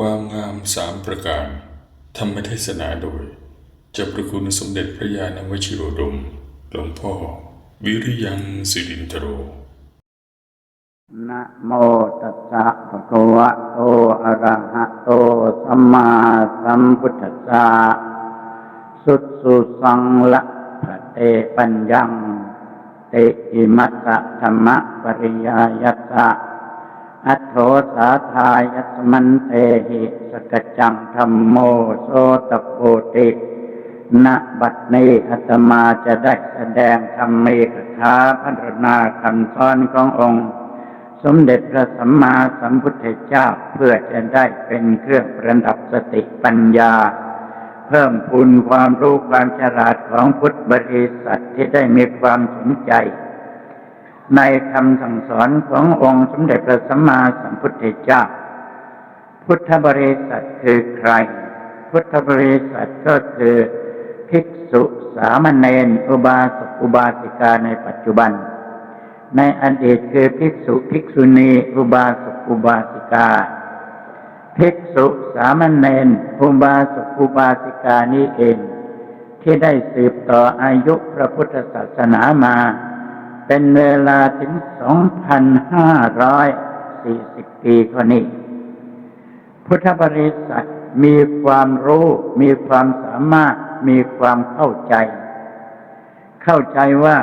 ความงามสามประการ ธรรมเทศนาโดยจ้าประคุณสมเด็จพระยาณวชิโรดม หลวงพ่อ วิริยังสิรินทโร นะโมตัสสะภะคะวะโต อะระหะโต สัมมาสัมพุทธัสสะ สุดสุสังละพะเตปัญญัง เตอิมัสสะธรรมปริยายัสสะ อัตโธสาทายัสมันเตหิสกจจังธรรมโมโสตโปติณบัดนี้อาตมาจะได้แสดงธรรมเมกถาพัฒนาคำสอนขององค์ สมเด็จพระสัมมาสัมพุทธเจ้าเพื่อจะได้เป็นเครื่องประดับสติปัญญา เพิ่มพูนความรู้ความฉลาดของพุทธบริษัทที่ได้มีความสนใจ ในคำสั่งสอนขององค์สมเด็จพระสัมมาสัมพุทธเจ้า พุทธบริษัทคือใคร พุทธบริษัทก็คือภิกษุสามเณรอุบาสกอุบาสิกาในปัจจุบัน ในอดีตคือภิกษุภิกษุณีอุบาสกอุบาสิกา ภิกษุสามเณรอุบาสกอุบาสิกานี้เอง ที่ได้สืบต่ออายุพระพุทธศาสนามา เป็นเวลาถึง2,540ปีคนนี้ พุทธบริษัทมีความรู้ มีความสามารถ มีความเข้าใจ เข้าใจว่า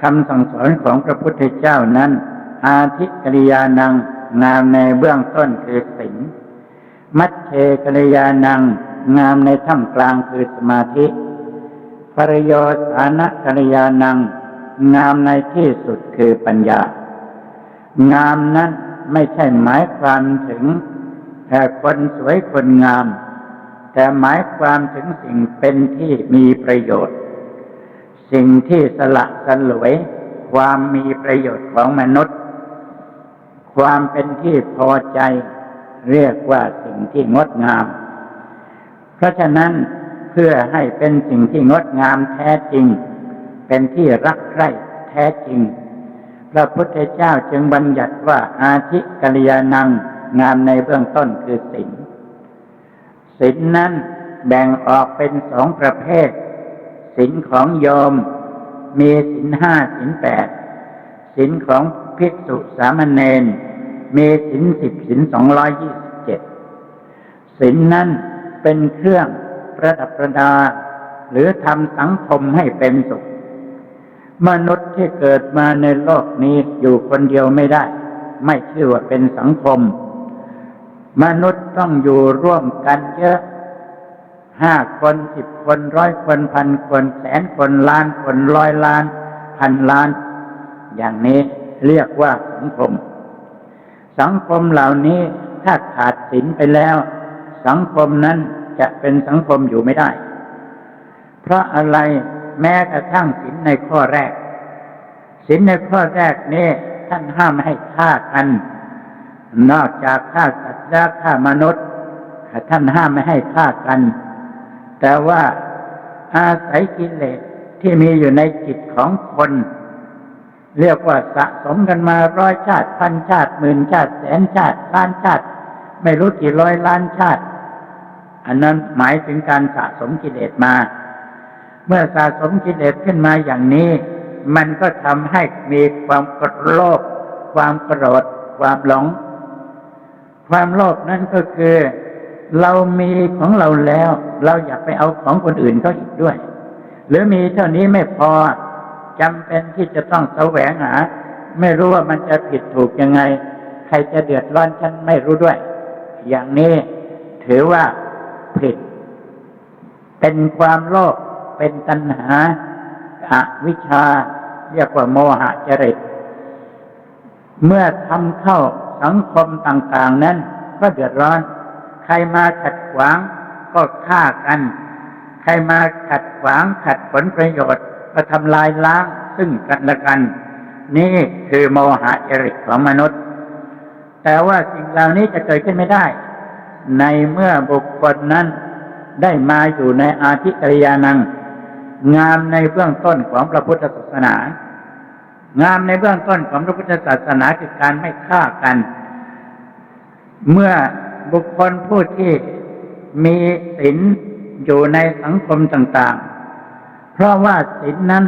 คำสั่งสอนของพระพุทธเจ้านั้น อาทิกริยานังงามในเบื้องต้นคือศีลมัชเชกริยานังงามในท่ามกลางคือสมาธิปรโยสานะกริยานัง งามในที่สุดคือปัญญา งามนั้นไม่ใช่หมายความถึงแค่คนสวยคนงาม แต่หมายความถึงสิ่งเป็นที่มีประโยชน์ สิ่งที่สละสลวย ความมีประโยชน์ของมนุษย์ ความเป็นที่พอใจ เรียกว่าสิ่งที่งดงาม เพราะฉะนั้นเพื่อให้เป็นสิ่งที่งดงามแท้จริง เป็นที่รักใคร่แท้จริง พระพุทธเจ้าจึงบัญญัติว่าอาทิกัลยาณังงามในเบื้องต้นคือศีลศีลนั้นแบ่งออกเป็นสองประเภทศีลของโยมมีศีลห้าศีลแปดศีลของภิกษุสามเณรมีศีลสิบศีลสองร้อยยี่สิบเจ็ดศีลนั้นเป็นเครื่องประดับประดา หรือทำสังคมให้เป็นสุข มนุษย์ที่เกิดมาในโลกนี้อยู่คนเดียวไม่ได้ ไม่ชื่อว่าเป็นสังคม มนุษย์ต้องอยู่ร่วมกันเยอะห้าคนสิบคนร้อยคนพันคนแสนคนล้านคนร้อยล้าน พันล้าน อย่างนี้เรียกว่าสังคม สังคมเหล่านี้ถ้าขาดศีลไปแล้ว สังคมนั้นจะเป็นสังคมอยู่ไม่ได้ เพราะอะไร แม้กระทั่งศีลในข้อแรกศีลในข้อแรกนี้ท่านห้ามให้ฆ่ากัน นอกจากฆ่าสัตว์และฆ่ามนุษย์ท่านห้ามไม่ให้ฆ่ากัน แต่ว่าอาศัยกิเลสที่มีอยู่ในจิตของคน เรียกว่าสะสมกันมาร้อยชาติพันชาติหมื่นชาติแสนชาติล้านชาติ ไม่รู้กี่ร้อยล้านชาติ อันนั้นหมายถึงการสะสมกิเลสมา เมื่อสะสมกิเลสขึ้นมาอย่างนี้ มันก็ทำให้มีความโลภความโกรธความหลง ความโลภนั่นก็คือ เรามีของเราแล้ว เราอยากไปเอาของคนอื่นเขาอีกด้วย หรือมีเท่านี้ไม่พอจำเป็นที่จะต้องแสวงหา ไม่รู้ว่ามันจะผิดถูกยังไง ใครจะเดือดร้อนฉันไม่รู้ด้วย อย่างนี้ถือว่าผิด เป็นความโลภ เป็นตัณหาอาวิชชา เรียกว่าโมหะจริต เมื่อทำเข้าสังคมต่าง ๆ นั้น ก็เดือดร้อน ใครมาขัดขวางก็ฆ่ากัน ใครมาขัดขวางขัดผลประโยชน์ก็ทำลายล้างซึ่งกันและกัน นี่คือโมหะจริตของมนุษย์ แต่ว่าสิ่งเหล่านี้จะเกิดขึ้นไม่ได้ ในเมื่อบุคคลนั้นได้มาอยู่ในอาธิกริยานัง งามในเบื้องต้นของพระพุทธศาสนา งามในเบื้องต้นของพระพุทธศาสนาคือการไม่ฆ่ากัน เมื่อบุคคลผู้ที่มีศีลอยู่ในสังคมต่างๆ เพราะว่าศีลนั้น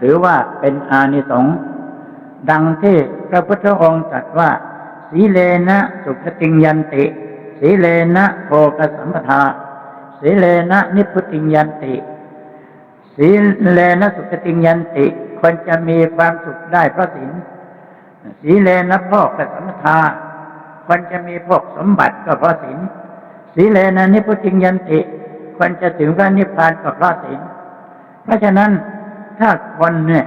ถือว่าเป็นอานิสงส์ดังที่พระพุทธองค์ตรัสว่า สีเลนะสุขติงยันติ สีเลนะโภกสัมปทา สีเลนะนิพพุติงยันติ สีเลนะสุขติงยันติคนจะมีความสุขได้เพราะศีลสีเลนะพ่อกสมทาคนจะมีพวกสมบัติก็เพราะศีลสีเลนะนิพพุติงยันติคนจะถึงพระนิพพานก็เพราะศีลเพราะฉะนั้นถ้าคนเนี่ย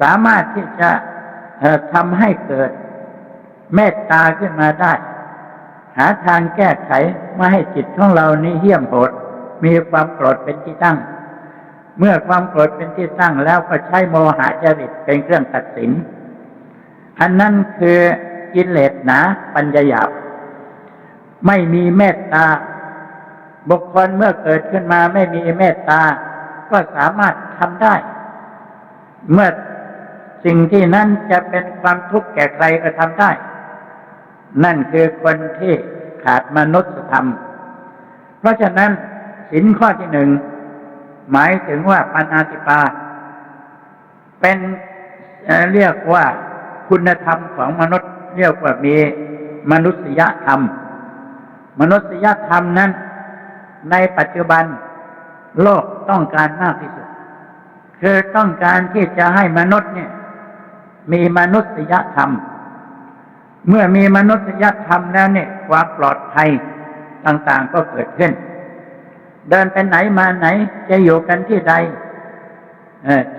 สามารถที่จะทำให้เกิดเมตตาขึ้นมาได้ หาทางแก้ไขไม่ให้จิตของเรานี้เหี้ยมโหด มีความโกรธเป็นที่ตั้ง เมื่อความโกรธเป็นที่ตั้งแล้วก็ใช้โมหะจริตเป็นเครื่องตัดสิน อันนั้นคือกิเลสหนาปัญญาหยาบ ไม่มีเมตตา บุคคลเมื่อเกิดขึ้นมาไม่มีเมตตา ก็สามารถทำได้ เมื่อสิ่งที่นั้นจะเป็นความทุกข์แก่ใครก็ทำได้ นั่นคือคนที่ขาดมนุษยธรรม เพราะฉะนั้น สินข้อที่หนึ่งหมายถึงว่าปานาติปา เป็นเรียกว่าคุณธรรมของมนุษย์ เรียกว่ามีมนุษยธรรม มนุษยธรรมนั้น ในปัจจุบันโลกต้องการมากที่สุด คือต้องการที่จะให้มนุษย์เนี่ย มีมนุษยธรรม เมื่อมีมนุษยธรรมแล้วเนี่ย ความปลอดภัยต่างๆก็เกิดขึ้น เดินไปไหนมาไหน จะอยู่กันที่ใด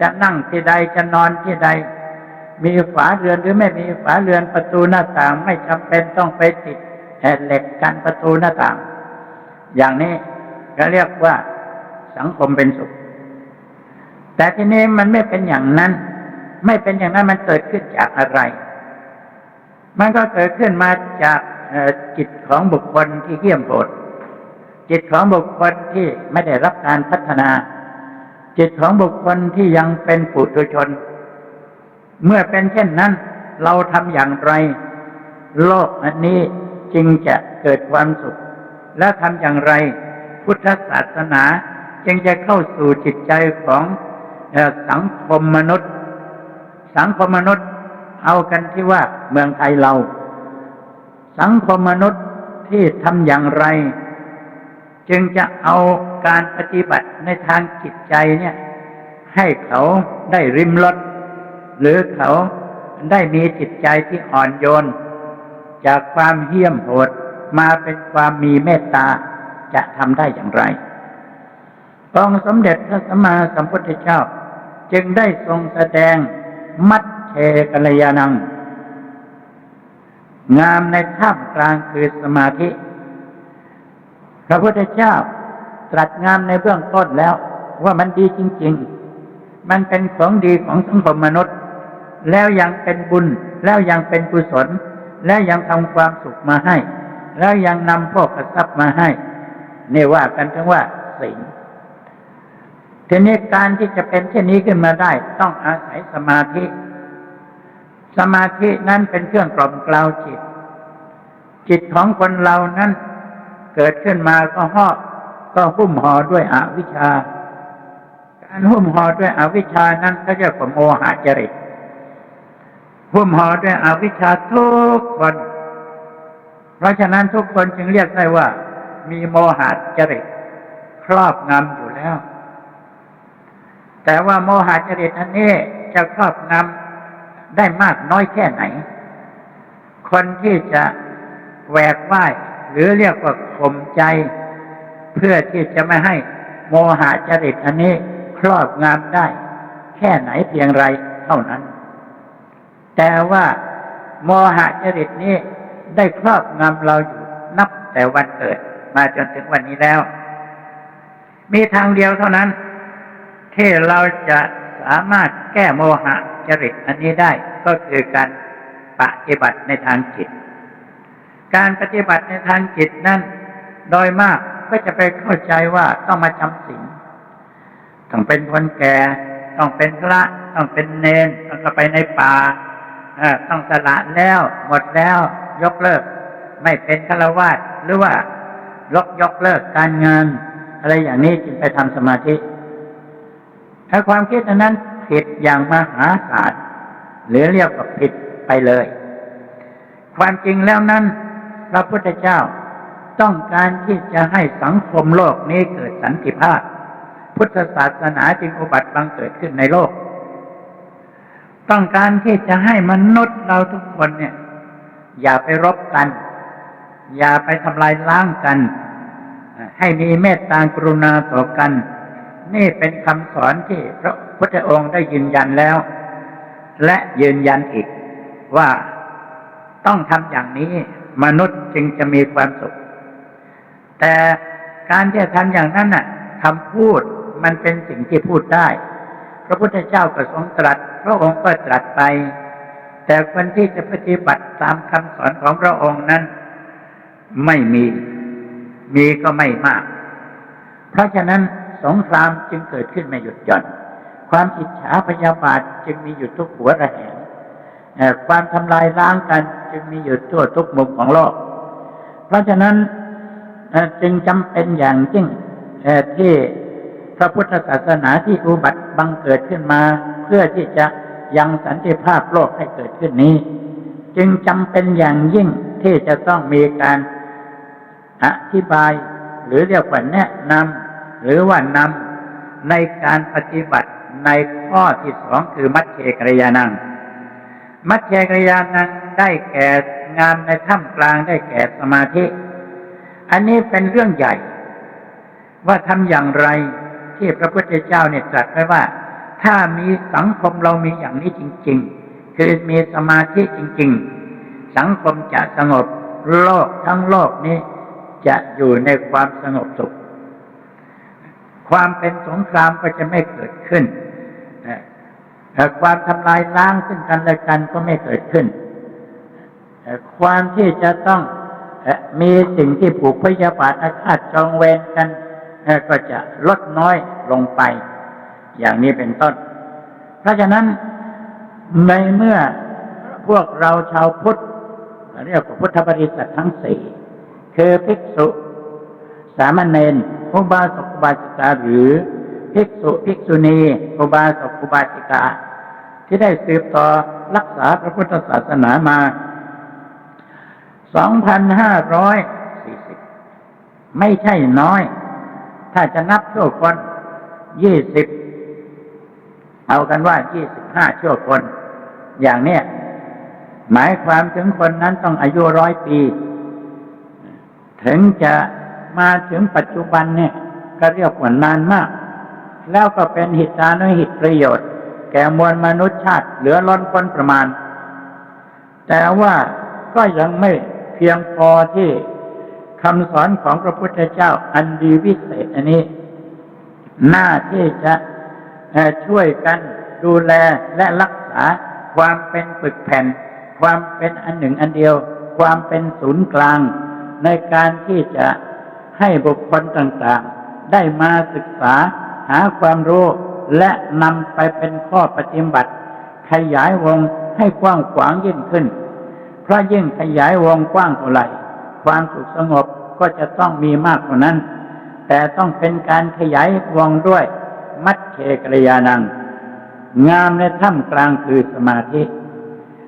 จะนั่งที่ใดจะนอนที่ใด มีฝาเรือนหรือไม่มีฝาเรือนประตูหน้าต่างไม่จำเป็นต้องไปติดแผ่นเหล็กกันประตูหน้าต่าง อย่างนี้ก็เรียกว่าสังคมเป็นสุข แต่ทีนี้มันไม่เป็นอย่างนั้น ไม่เป็นอย่างนั้นมันเกิดขึ้นจากอะไร มันก็เกิดขึ้นมาจากจิตของบุคคลที่เยี่ยมโหด จิตของบุคคลที่ไม่ได้รับการพัฒนา จิตของบุคคลที่ยังเป็นปุถุชน เมื่อเป็นเช่นนั้น เราทำอย่างไร โลกอันนี้จึงจะเกิดความสุข และทำอย่างไร พุทธศาสนาจึงจะเข้าสู่จิตใจของสังคมมนุษย์ สังคมมนุษย์เอากันที่ว่าเมืองไทยเรา สังคมมนุษย์ที่ทำอย่างไร จึงจะเอาการปฏิบัติในทางจิตใจเนี่ย ให้เขาได้ริมรสหรือเขาได้มีจิตใจที่อ่อนโยน จากความเหี้ยมโหดมาเป็นความมีเมตตาจะทำได้อย่างไร องสมเด็จพระสัมมาสัมพุทธเจ้า จึงได้ทรงแสดงมัดเชกัลยานัง งามในท่ามกลางคือสมาธิ พระพุทธเจ้าตรัสงามในเบื้องต้นแล้วว่ามันดีจริง ๆ มันเป็นของดีของสังคมมนุษย์ แล้วยังเป็นบุญ แล้วยังเป็นกุศล แล้วยังทำความสุขมาให้ แล้วยังนำพวกกระซับมาให้นี่ว่ากันถึงว่าศีลทีนี้การที่จะเป็นเช่นนี้ขึ้นมาได้ ต้องอาศัยสมาธิ สมาธินั้นเป็นเครื่องกล่อมกล่าวจิต จิตของคนเรานั้น เกิดขึ้นมาก็ห่อก็หุ้มห่อด้วยอวิชชา การหุ้มห่อด้วยอวิชชานั้นก็เรียกว่าโมหะจริตหุ้มห่อด้วยอวิชชาทุกคน เพราะฉะนั้นทุกคนจึงเรียกได้ว่า มีโมหะจริตครอบงำอยู่แล้ว แต่ว่าโมหะจริตอันนี้จะครอบงำได้มากน้อยแค่ไหน คนที่จะแหวกว่าย หรือเรียกว่าข่มใจ เพื่อที่จะไม่ให้โมหะจริตอันนี้ครอบงำได้ แค่ไหนเพียงไรเท่านั้น แต่ว่าโมหะจริตนี้ได้ครอบงำเราอยู่นับแต่วันเกิด มาจนถึงวันนี้แล้ว มีทางเดียวเท่านั้น ที่เราจะสามารถแก้โมหะจริตอันนี้ได้ก็คือการปฏิบัติในทางจิต การปฏิบัติในทางจิตนั้นโดยมากก็จะไปเข้าใจว่าต้องมาจำศีลต้องเป็นคนแก่ ต้องเป็นพระ ต้องเป็นเนน ต้องเข้าไปในป่าต้องสละแล้ว หมดแล้ว ยกเลิก ไม่เป็นฆราวาสหรือว่าลกยกเลิกการงาน อะไรอย่างนี้จึงไปทำสมาธิถ้าความคิดอนั้นผิดอย่างมหาศาลหรือเรียกว่าผิดไปเลย ความจริงแล้วนั้น พระพุทธเจ้า ต้องการที่จะให้สังคมโลกนี้เกิดสันติภาพ พุทธศาสนาจึงอุบัติบังเกิดขึ้นในโลก ต้องการที่จะให้มนุษย์เราทุกคนเนี่ย อย่าไปรบกัน อย่าไปทำลายล้างกัน ให้มีเมตตากรุณาต่อกัน นี่เป็นคำสอนที่พระพุทธองค์ได้ยืนยันแล้ว และยืนยันอีกว่าต้องทำอย่างนี้ มนุษย์จึงจะมีความสุข แต่การที่จะทำอย่างนั้นน่ะคำพูดมันเป็นสิ่งที่พูดได้ พระพุทธเจ้าก็ทรงตรัส พระองค์ก็ตรัสไป แต่คนที่จะปฏิบัติตามคำสอนของพระองค์นั้น ไม่มี มีก็ไม่มาก เพราะฉะนั้นสงครามจึงเกิดขึ้นไม่หยุดหย่อน ความอิจฉาพยาบาทจึงมีอยู่ทุกหัวระแหง ความทำลายล้างกันจึงมีอยู่ทั่วทุกมุมของโลก เพราะฉะนั้นจึงจำเป็นอย่างยิ่งที่พระพุทธศาสนาที่อุบัติบังเกิดขึ้นมา เพื่อที่จะยังสันติภาพโลกให้เกิดขึ้นนี้ จึงจำเป็นอย่างยิ่งที่จะต้องมีการอธิบาย หรือเรียกว่าแนะนำหรือว่านำในการปฏิบัติในข้อที่สองคือมัชเชกรยานัง มัชเชกรยานังได้แก่งานในถ้ำกลางได้แก่สมาธิ อันนี้เป็นเรื่องใหญ่ ว่าทำอย่างไรที่พระพุทธเจ้าเนี่ยตรัสไว้ว่า ถ้ามีสังคมเรามีอย่างนี้จริง ๆ คือมีสมาธิจริง ๆ สังคมจะสงบโลกทั้งโลกนี้จะอยู่ในความสงบสุข ความเป็นสงครามก็จะไม่เกิดขึ้น ความทำลายล้างซึ่งกันและกันก็ไม่เกิดขึ้น ความที่จะต้องมีสิ่งที่ผูกพยาบาทอาฆาตจองเวรกันก็จะลดน้อยลงไป อย่างนี้เป็นต้น เพราะฉะนั้นในเมื่อพวกเราชาวพุทธเรียกว่าพุทธบริษัททั้งสี่คือภิกษุสามเณรอุบาสกอุบาสิกาหรือภิกษุภิกษุณีอุบาสกอุบาสิกา ที่ได้สืบต่อรักษาพระพุทธศาสนามา 2,540 ไม่ใช่น้อย ถ้าจะนับชั่วคน 20 เอากันว่า 25 ชั่วคน อย่างเนี้ยหมายความถึงคนนั้นต้องอายุร้อยปี ถึงจะมาถึงปัจจุบันเนี่ย ก็เรียกว่านานมาก แล้วก็เป็นหิตานุหิตประโยชน์ แก่มวลมนุษยชาติเหลือล้นพ้นประมาณ แต่ว่าก็ยังไม่เพียงพอที่คำสอนของพระพุทธเจ้าอันดีวิเศษอันนี้ หน้าที่จะช่วยกันดูแลและรักษาความเป็นปึกแผ่น ความเป็นอันหนึ่งอันเดียว ความเป็นศูนย์กลาง ในการที่จะให้บุคคลต่างๆ ได้มาศึกษาหาความรู้ และนำไปเป็นข้อปฏิบัติ ขยายวงให้กว้างขวางยิ่งขึ้น เพราะยิ่งขยายวงกว้างเท่าไหร่ ความสุขสงบก็จะต้องมีมากกว่านั้น แต่ต้องเป็นการขยายวงด้วย มัดเชกรยานัง งามในถ้ำกลางคือสมาธิ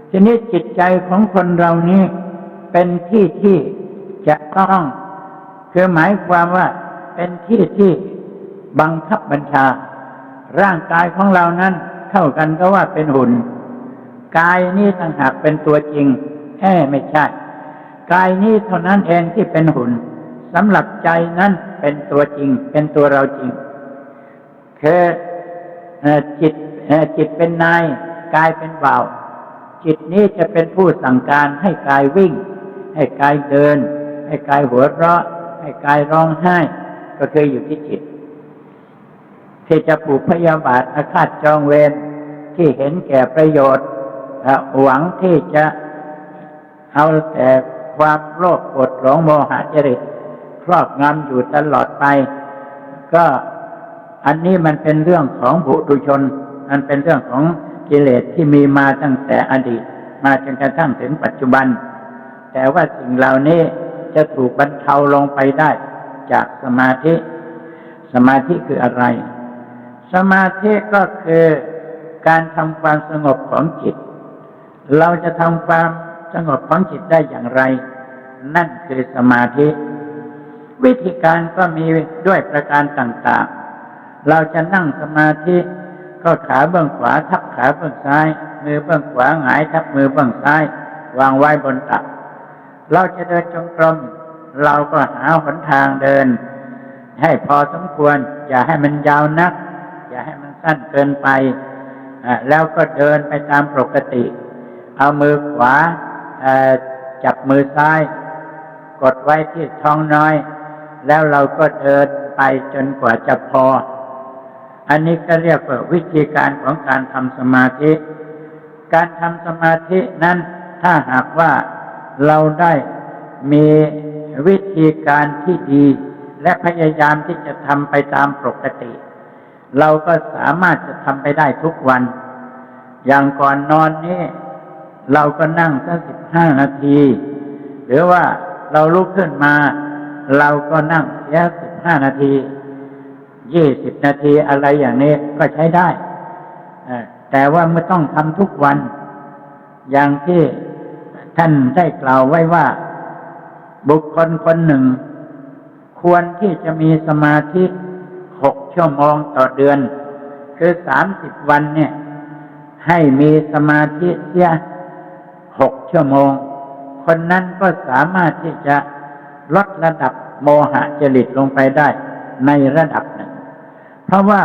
ทีนี้จิตใจของคนเรานี้เป็นที่ที่จะต้อง คือหมายความว่าเป็นที่ที่บังคับบัญชา ร่างกายของเรานั้นเท่ากันก็ว่าเป็นหุ่นกายนี้ต่างหากเป็นตัวจริงแค่ไม่ใช่ กายนี้เท่านั้นเองที่เป็นหุ่นสำหรับใจนั้นเป็นตัวจริง เป็นตัวเราจริงคือเอ่อจิตจิตเป็นนายกายเป็นบ่าว จิตนี้จะเป็นผู้สั่งการให้กายวิ่ง ให้กายเดิน ให้กายหัวเราะ ให้กายร้องไห้ ก็คืออยู่ที่จิต ที่จะปลูกพยาบาทอาฆาตจองเวรที่เห็นแก่ประโยชน์หวังที่จะเอาแต่ความโลภโกรธหลงโมหะจริตครอบงำอยู่ตลอดไป ก็อันนี้มันเป็นเรื่องของบุตุชน มันเป็นเรื่องของกิเลสที่มีมาตั้งแต่อดีต มาจนกระทั่งถึงปัจจุบัน แต่ว่าสิ่งเหล่านี้จะถูกบรรเทาลงไปได้จากสมาธิ สมาธิคืออะไร สมาธิก็คือการทำความสงบของจิต เราจะทำความสงบของจิตได้อย่างไร นั่นคือสมาธิ วิธีการก็มีด้วยประการต่างๆ เราจะนั่งสมาธิก็ขาเบื้องขวาทับขาเบื้องซ้าย มือเบื้องขวาหงายทับมือเบื้องซ้าย วางไว้บนตัก เราจะเดินจงกรมเราก็หาหนทางเดิน ให้พอสมควร อย่าให้มันยาวนัก สั้นเกินไป แล้วก็เดินไปตามปกติ เอามือขวาจับมือซ้าย กดไว้ที่ท้องน้อย แล้วเราก็เดินไปจนกว่าจะพอ อันนี้ก็เรียกว่าวิธีการของการทำสมาธิ การทำสมาธินั้นถ้าหากว่าเราได้มีวิธีการที่ดี และพยายามที่จะทำไปตามปกติ เราก็สามารถจะทำไปได้ทุกวัน อย่างก่อนนอนนี้ เราก็นั่งสักสิบห้านาที หรือว่าเราลุกขึ้นมา เราก็นั่งเสียสิบห้านาทียี่สิบนาทีอะไรอย่างนี้ก็ใช้ได้แต่ว่าไม่ต้องทำทุกวัน อย่างที่ท่านได้กล่าวไว้ว่า บุคคลคนหนึ่ง ควรที่จะมีสมาธิ หกชั่วโมงต่อเดือน คือสามสิบวันเนี่ย ให้มีสมาธิเสียหกชั่วโมง คนนั้นก็สามารถที่จะลดระดับโมหะจริตลงไปได้ในระดับหนึ่ง เพราะว่า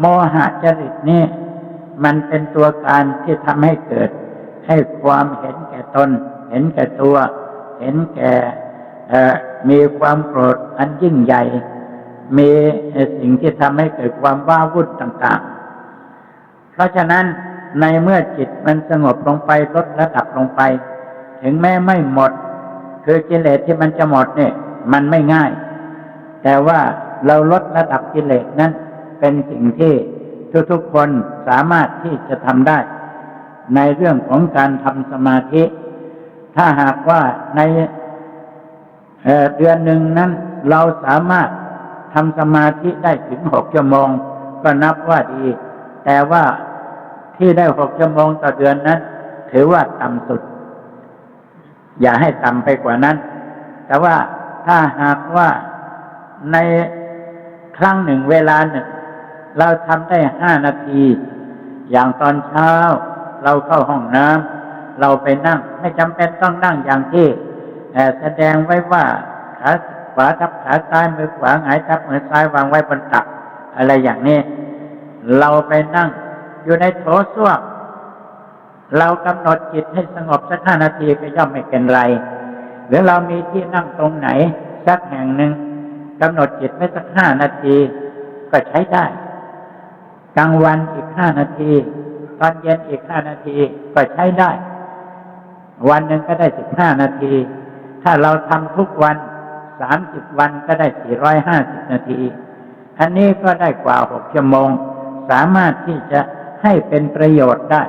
โมหะจริตนี่มันเป็นตัวการที่ทำให้เกิด ให้ความเห็นแก่ตน เห็นแก่ตัว เห็นแก่เออมีความโกรธอันยิ่งใหญ่ มีสิ่งที่ทำให้เกิดความว้าวุ่นต่าง ๆ เพราะฉะนั้นในเมื่อจิตมันสงบลงไปลดระดับลงไป ถึงแม้ไม่หมด คือกิเลสที่มันจะหมดเนี่ย มันไม่ง่าย แต่ว่าเราลดระดับกิเลสนั้น เป็นสิ่งที่ทุกๆคนสามารถที่จะทำได้ ในเรื่องของการทำสมาธิ ถ้าหากว่าในเเดือนหนึ่งนั้นเราสามารถ ทำสมาธิได้ถึงหกชั่วโมง ก็นับว่าดี แต่ว่าที่ได้หกชั่วโมงต่อเดือนนั้น ถือว่าต่ำสุด อย่าให้ต่ำไปกว่านั้น แต่ว่าถ้าหากว่าในครั้งหนึ่งเวลาหนึ่ง เราทำได้ห้านาที อย่างตอนเช้า เราเข้าห้องน้ำเราไปนั่ง ไม่จำเป็นต้องนั่งอย่างที่แสดงไว้ว่าขาข ขวาทับขาซ้ายมือขวาหงายทับมือซ้ายวางไว้บนตัก อะไรอย่างนี้ เราไปนั่งอยู่ในโถส้วมเรากำหนดจิตให้สงบสักห้านาทีก็ย่อมไม่เป็นไร หรือเรามีที่นั่งตรงไหนสักแห่งหนึ่งกำหนดจิตไว้สักห้านาทีก็ใช้ได้กลางวันอีกห้านาที ตอนเย็นอีกห้านาทีก็ใช้ได้ วันหนึ่งก็ได้สิบห้านาที ถ้าเราทำทุกวัน สามสิบวันก็ได้สี่ร้อยห้าสิบนาที อันนี้ก็ได้กว่าหกชั่วโมง สามารถที่จะให้เป็นประโยชน์ได้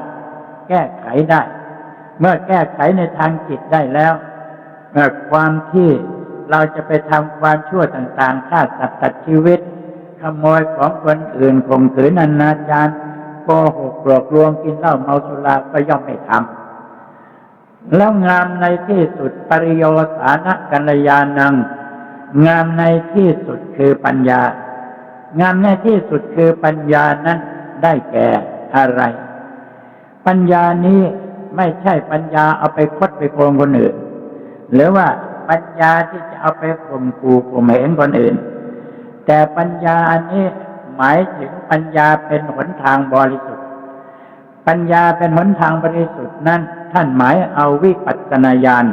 แก้ไขได้ เมื่อแก้ไขในทางจิตได้แล้วเมื่อความที่เราจะไปทำความชั่วต่างๆฆ่าสัตว์ตัดชีวิต ขโมยของคนอื่นข่มขืนอนาจารโกหกหลอกลวงกินเหล้าเมาสุราก็ย่อมไม่ทำ แล้วงามในที่สุดปริโยสานะกัลยาณัง งามในที่สุดคือปัญญา งามในที่สุดคือปัญญานั้นได้แก่อะไร ปัญญานี้ไม่ใช่ปัญญาเอาไปคดไปโกงคนอื่น หรือว่าปัญญาที่จะเอาไปข่มขู่ข่มเหงคนอื่น แต่ปัญญาอันนี้หมายถึงปัญญาเป็นหนทางบริสุทธิ์ ปัญญาเป็นหนทางบริสุทธิ์นั้น ท่านหมายเอาวิปัสสนาญาณ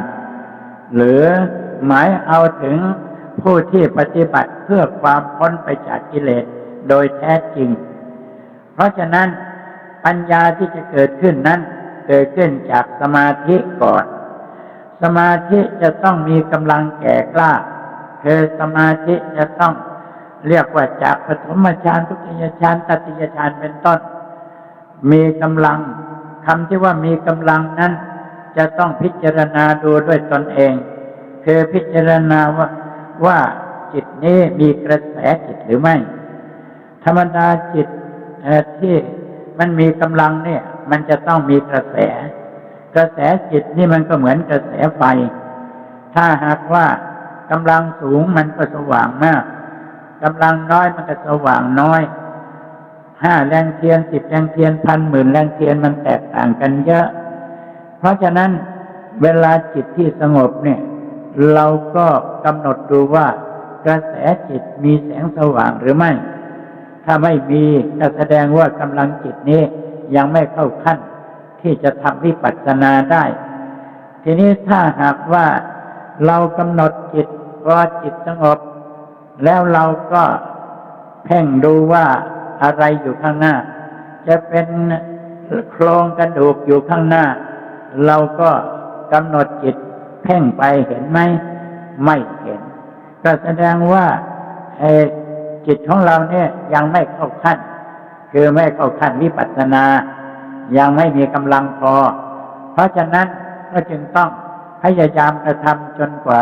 หรือหมายเอาถึงผู้ที่ปฏิบัติเพื่อความพ้นไปจากกิเลสโดยแท้จริง เพราะฉะนั้นปัญญาที่จะเกิดขึ้นนั้น เกิดขึ้นจากสมาธิก่อน สมาธิจะต้องมีกำลังแก่กล้าคือสมาธิจะต้องเรียกว่าจากปฐมฌานทุติยฌานตติยฌานเป็นต้น มีกำลังคำที่ว่ามีกำลังนั้น จะต้องพิจารณาดูด้วยตนเอง คือพิจารณาว่าว่าจิตนี้มีกระแสจิตหรือไม่ ธรรมดาจิตที่มันมีกำลังเนี่ย มันจะต้องมีกระแส กระแสจิตนี่มันก็เหมือนกระแสไฟ ถ้าหากว่ากำลังสูงมันก็สว่างมากกำลังน้อยมันก็สว่างน้อย ห้าแรงเทียนสิบแรงเทียนพันหมื่นแรงเทียนมันแตกต่างกันเยอะ เพราะฉะนั้นเวลาจิตที่สงบเนี่ย เราก็กำหนดดูว่ากระแสจิตมีแสงสว่างหรือไม่ ถ้าไม่มีก็แสดงว่ากำลังจิตนี้ยังไม่เข้าขั้น ที่จะทำวิปัสสนาได้ ทีนี้ถ้าหากว่าเรากำหนดจิตพอจิตสงบ แล้วเราก็เพ่งดูว่า อะไรอยู่ข้างหน้า จะเป็นโครงกระดูกอยู่ข้างหน้า เราก็กำหนดจิตเพ่งไปเห็นไหมไม่เห็น ก็แสดงว่าจิตของเราเนี่ยยังไม่เข้าขั้น คือไม่เข้าขั้นวิปัสสนา ยังไม่มีกำลังพอ เพราะฉะนั้นก็จึงต้องพยายามกระทำจนกว่า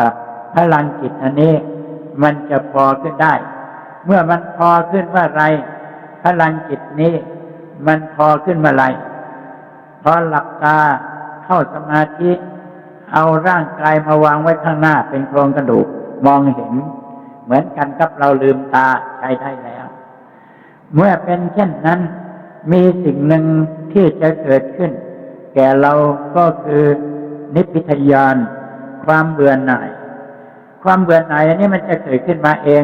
พลังจิตอันนี้ มันจะพอขึ้นได้ เมื่อมันพอขึ้นเมื่อไร พลังจิตนี้มันพอขึ้นเมื่อไรพอหลับตาเข้าสมาธิ เอาร่างกายมาวางไว้ข้างหน้าเป็นโครงกระดูกมองเห็น เหมือนกันกับเราลืมตาใช้ได้แล้ว เมื่อเป็นเช่นนั้น มีสิ่งหนึ่งที่จะเกิดขึ้น แก่เราก็คือนิพพิทยาน ความเบื่อหน่าย ความเบื่อหน่ายอันนี้มันจะเกิดขึ้นมาเอง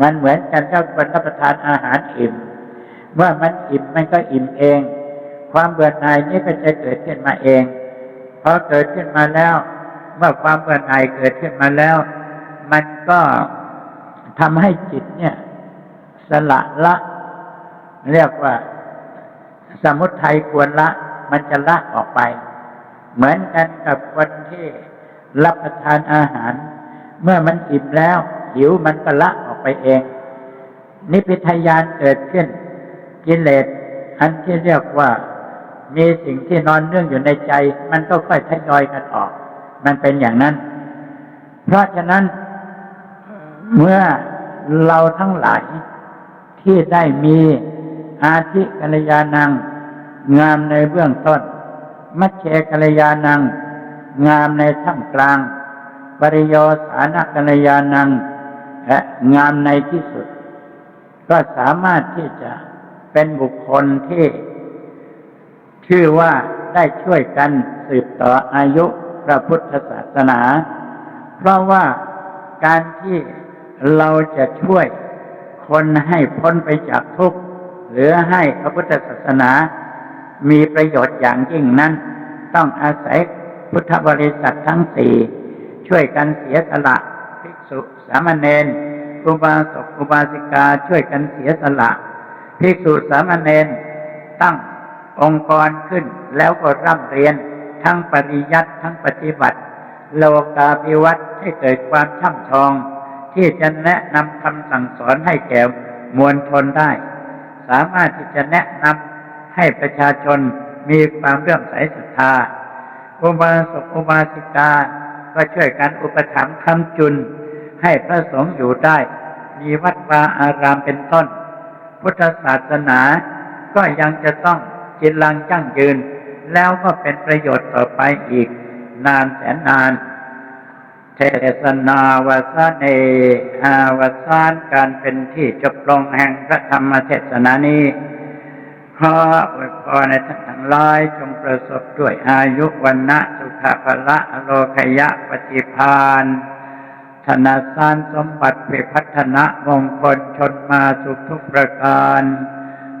มันเหมือนกันกับคนรับประทานอาหารอิ่ม เมื่อมันอิ่มมันก็อิ่มเอง ความเบื่อหน่ายนี้ก็จะเกิดขึ้นมาเองพอเกิดขึ้นมาแล้ว เมื่อความเบื่อหน่ายเกิดขึ้นมาแล้ว มันก็ทำให้จิตเนี่ย สละละ เรียกว่า สมุทัยควรละ มันจะละออกไป เหมือนกันกับคนที่รับประทานอาหาร เมื่อมันอิ่มแล้วหิวมันก็ละออก ไปเอง นิพพิทยานเกิดขึ้น กิเลสอันที่เรียกว่ามีสิ่งที่นอนเนื่องอยู่ในใจ มันก็ค่อยทยอยกันออก มันเป็นอย่างนั้น เพราะฉะนั้นเมื่อเราทั้งหลายที่ได้มีอาธิกัลยาณัง งามในเบื้องต้น มัชเชกัลยาณัง งามในท่ามกลาง ปริโยสานกัลยาณัง และงามในที่สุด ก็สามารถที่จะเป็นบุคคลที่ชื่อว่าได้ช่วยกันสืบต่ออายุพระพุทธศาสนา เพราะว่าการที่เราจะช่วยคนให้พ้นไปจากทุกข์ หรือให้พระพุทธศาสนา มีประโยชน์อย่างยิ่งนั้น ต้องอาศัยพุทธบริษัททั้งสี่ช่วยกันเสียสละ ษุสามเณรอุบาสกอุบาสิกาช่วยกันเสียสละภิกษุสามเณรตั้งองค์กรขึ้นแล้วก็ร่ำเรียนทั้งปริยัติทั้งปฏิบัติ โลกาภิวัตให้เกิดความช่ำชอง ที่จะแนะนำคำสั่งสอนให้แก่มวลชนได้ สามารถที่จะแนะนำให้ประชาชนมีความเลื่อมใสศรัทธาอุบาสกอุบาสิกา ก็ช่วยกันอุปถัมภ์คำจุน ให้พระสงฆ์อยู่ได้ มีวัดวาอารามเป็นต้น พุทธศาสนาก็ยังจะต้องจิรังยั่งยืน แล้วก็เป็นประโยชน์ต่อไปอีก นานแสนนาน เทศนาวาสเนอาวสานการเป็นที่จบลงแห่งพระธรรมเทศนานี้ขออวยพรในท่านทั้งหลายจงประสบด้วยอายุวันนะสุขภละโลคยะปฏิพาน ธนาสารสมบัติเพื่อพัฒนามงคลชนมาสุขทุกประการ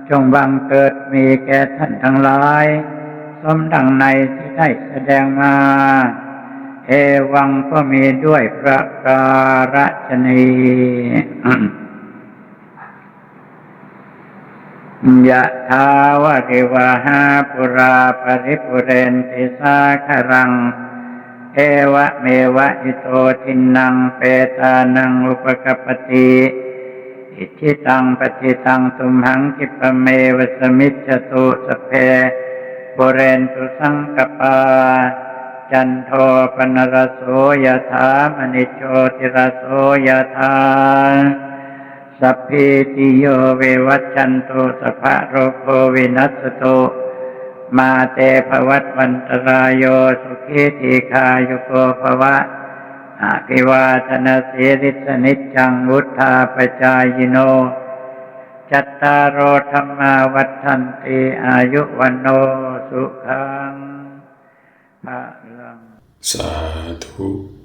จงบังเกิดมีแก่ท่านทั้งหลาย สมดังในที่ได้แสดงมา เอวังก็มีด้วยประการฉนียะทาวะริวหาปุราปริปุเรนติสาคารัง เอวะเมวะอิโตทินังเปตานังอุปกปปติอิทิตังปฏิตังตุมหังกิปเมวสมิจจตุสเพปุเรนตุสังกปา จันโทปนรโสยถามณิโชติรโสยถาสัพพิติโยเววัชันตุสัพพะโรโควินัสตุ มาเตภวัตวันตรายโยสุขีทีคายุโกภวะอาภิวาทนาสีริสนิจจังวุธาปจายโน จัตตารโอธรรมาวัฏันติอายุวันโนสุขังภะลังสาธุ